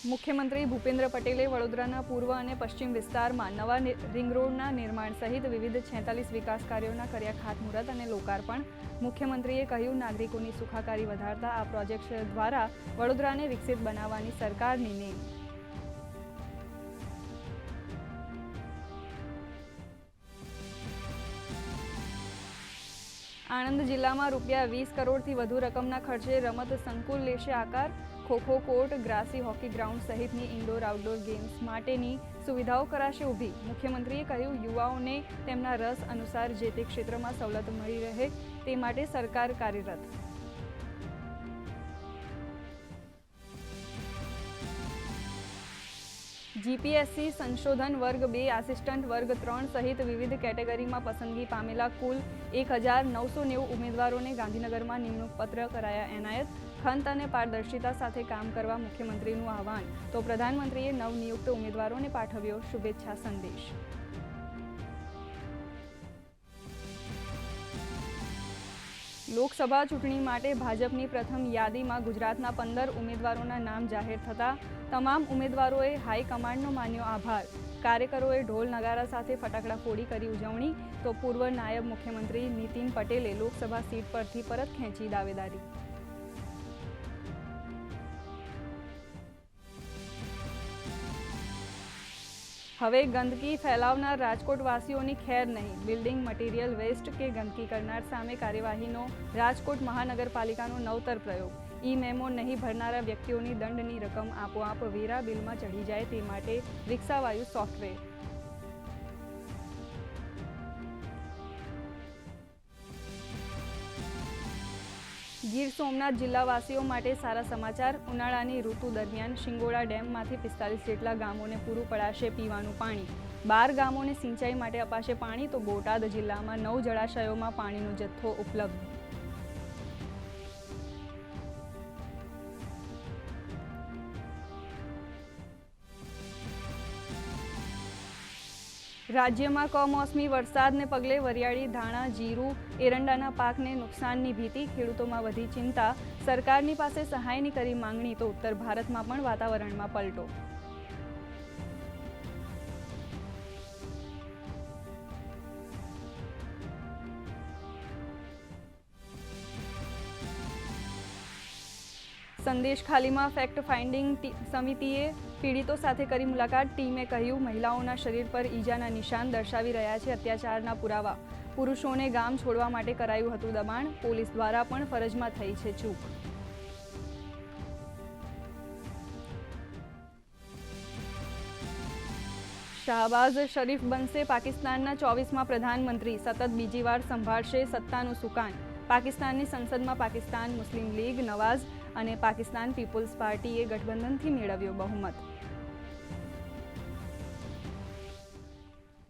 મુખ્યમંત્રી ભૂપેન્દ્ર પટેલે વડોદરાના પૂર્વ અને પશ્ચિમ વિસ્તારમાં નવા રિંગ રોડના નિર્માણ સહિત વિવિધ છેતાલીસ વિકાસ કાર્યોના કર્યા ખાતમુહૂર્ત અને લોકાર્પણ. મુખ્યમંત્રીએ કહ્યું, નાગરિકોની સુખાકારી વધારતા આ પ્રોજેક્ટ દ્વારા વડોદરાને વિકસિત બનાવવાની સરકારની નેમ. આણંદ જિલ્લામાં રૂપિયા વીસ કરોડથી વધુ રકમના ખર્ચે રમત સંકુલ લેશે આકાર. Kho kho court, grassy hockey ground સહિતની ઇન્ડોર આઉટડોર ગેમ્સ માટેની સુવિધાઓ કરાશે ઊભી. મુખ્યમંત્રીએ કહ્યું, યુવાઓને તેમના રસ અનુસાર જે તે ક્ષેત્રમાં સવલત મળી રહે તે માટે સરકાર કાર્યરત. જીપીએસસી સંશોધન વર્ગ બે, આસિસ્ટન્ટ વર્ગ ત્રણ સહિત વિવિધ કેટેગરીમાં પસંદગી પામેલા કુલ એક હજાર નવસો નેવું ઉમેદવારોને ગાંધીનગરમાં નિમણૂક પત્ર કરાયા. એનાયત ખંત અને પારદર્શિતા સાથે કામ કરવા મુખ્યમંત્રીનું આહવાન. તો પ્રધાનમંત્રીએ નવનિયુક્ત ઉમેદવારોને પાઠવ્યો શુભેચ્છા સંદેશ. લોકસભા ચૂંટણી માટે ભાજપની પ્રથમ યાદીમાં ગુજરાતના પંદર ઉમેદવારોના નામ જાહેર થતાં તમામ ઉમેદવારોએ હાઈકમાન્ડનો માન્યો આભાર. કાર્યકરોએ ઢોલ નગારા સાથે ફટાકડા ફોડી કરી ઉજવણી, તો પૂર્વ નાયબ મુખ્યમંત્રી નીતિન પટેલે લોકસભા સીટ પરથી પરત ખેંચી દાવેદારી. હવે ગંદકી ફેલાવનાર રાજકોટવાસીઓની ખેર નહીં. બિલ્ડિંગ મટીરિયલ વેસ્ટ કે ગંદકી કરનાર સામે કાર્યવાહીનો રાજકોટ મહાનગરપાલિકાનો નવતર પ્રયોગ. ઈ મેમો નહીં ભરનારા વ્યક્તિઓની દંડની રકમ આપોઆપ વેરા બિલમાં ચઢી જાય તે માટે રિક્ષાવાયુ સોફ્ટવેર. ગીર સોમનાથ જિલ્લાવાસીઓ માટે સારા સમાચાર. ઉનાળાની ઋતુ દરમિયાન શિંગોડા ડેમમાંથી પિસ્તાલીસ જેટલા ગામોને પૂરું પડાશે પીવાનું પાણી. બાર ગામોને સિંચાઈ માટે અપાશે પાણી, તો બોટાદ જિલ્લામાં નવ જળાશયોમાં પાણીનો જથ્થો ઉપલબ્ધ. રાજ્યમાં કમોસમી વરસાદને પગલે વરિયાળી ધાણા, જીરું, એરંડાના પાકને નુકસાનની ભીતિ, ખેડૂતોમાં વધી ચિંતા. સરકારની પાસે સહાયની કરી માંગણી, તો ઉત્તર ભારતમાં પણ વાતાવરણમાં પલટો. સંદેશ ખાલીમાં ફેક્ટ ફાઇન્ડિંગ સમિતિએ પીડિતો સાથે કરી મુલાકાત. ટીમે કહ્યું, મહિલાઓના શરીર પર ઈજાના નિશાન દર્શાવી રહ્યા છે અત્યાચારના પુરાવા. પુરુષોને ગામ છોડવા માટે કરાયું હતું દબાણ. પોલીસ દ્વારા પણ ફરજમાં થઈ છે ચૂક. શાહબાઝ શરીફ બનશે પાકિસ્તાનના ચોવીસમાં પ્રધાનમંત્રી. સતત બીજી વાર સંભાળશે સત્તાનું સુકાન. પાકિસ્તાનની સંસદમાં પાકિસ્તાન મુસ્લિમ લીગ નવાઝ અને પાકિસ્તાન પીપલ્સ પાર્ટીએ ગઠબંધનથી મેળવ્યો બહુમત.